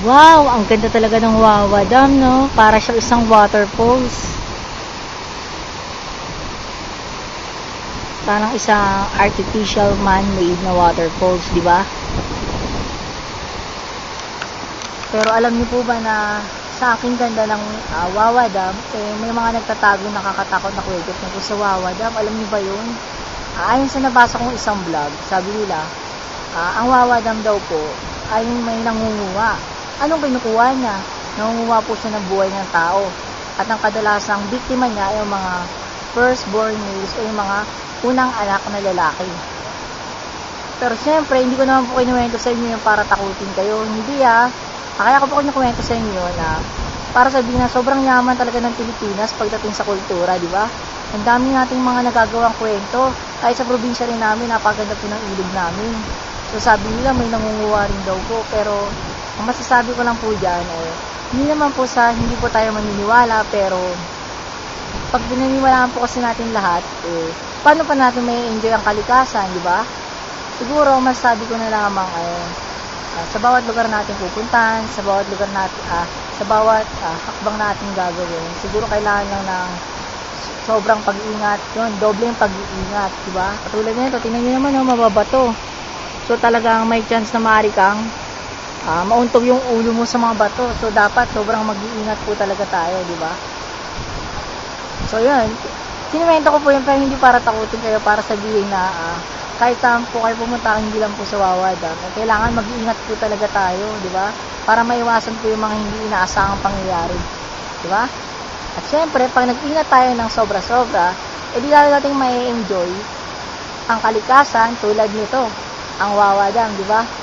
Wow, ang ganda talaga ng Wawa Dam, no? Para siya isang waterfalls. Parang isang artificial man-made na waterfalls, di ba? Pero alam niyo po ba na sa aking ganda ng ah, Wawa Dam, eh, may mga nagtatago nakakatakot na kwento tungkol sa Wawa Dam. Alam niyo ba yun? Ah, ayon sa nabasa kong isang vlog, sabi nila, ah, ang Wawa Dam daw po ay may nangunguha. Anong kinukuha niya? Nangunguha po siya ng buhay ng tao. At ang kadalasang biktima niya ay yung mga firstborn males o yung mga unang anak na lalaki. Pero syempre, hindi ko naman po kinuwento sa inyo yung para takutin kayo. Hindi ah. Ah, Kaya ko po kinukwento sa inyo na para sabihin na sobrang yaman talaga ng Pilipinas pagdating sa kultura, di ba? Ang dami nating mga nagagawang kwento. Kahit sa probinsya rin namin, napaganda po ng ilog namin. So sabi nila may nangunguha rin daw po. Pero ang masasabi ko lang po dyan, eh, hindi naman po sa hindi po tayo maniniwala, pero pag pinaniwalaan po kasi natin lahat, eh, paano pa natin may enjoy ang kalikasan, di ba? Siguro, masasabi ko na lamang, eh, ah, sa bawat lugar natin pupuntahan, sa bawat lugar natin, ah, sa bawat ah, hakbang natin gagawin, siguro kailangan lang ng sobrang pag-iingat, yun, doble yung pag-iingat, di ba? Katulad nito, tingnan nyo naman, oh, mababato. So, talagang may chance na maaari kang ah, mauntog yung ulo mo sa mga bato. So, dapat sobrang mag-iingat po talaga tayo, di ba? So, yun. Kinuwento ko po yun pero hindi para takutin kayo, para sabihin na ah, kahit saan po kayo pumunta, hindi lang po sa Wawadam. Eh, kailangan mag-iingat po talaga tayo, di ba? Para maiwasan po yung mga hindi inaasahang pangyayari. Di ba? At syempre, pag nag-ingat tayo ng sobra-sobra, edi lalo nating may enjoy ang kalikasan tulad nito, ang Wawa Dam, di ba?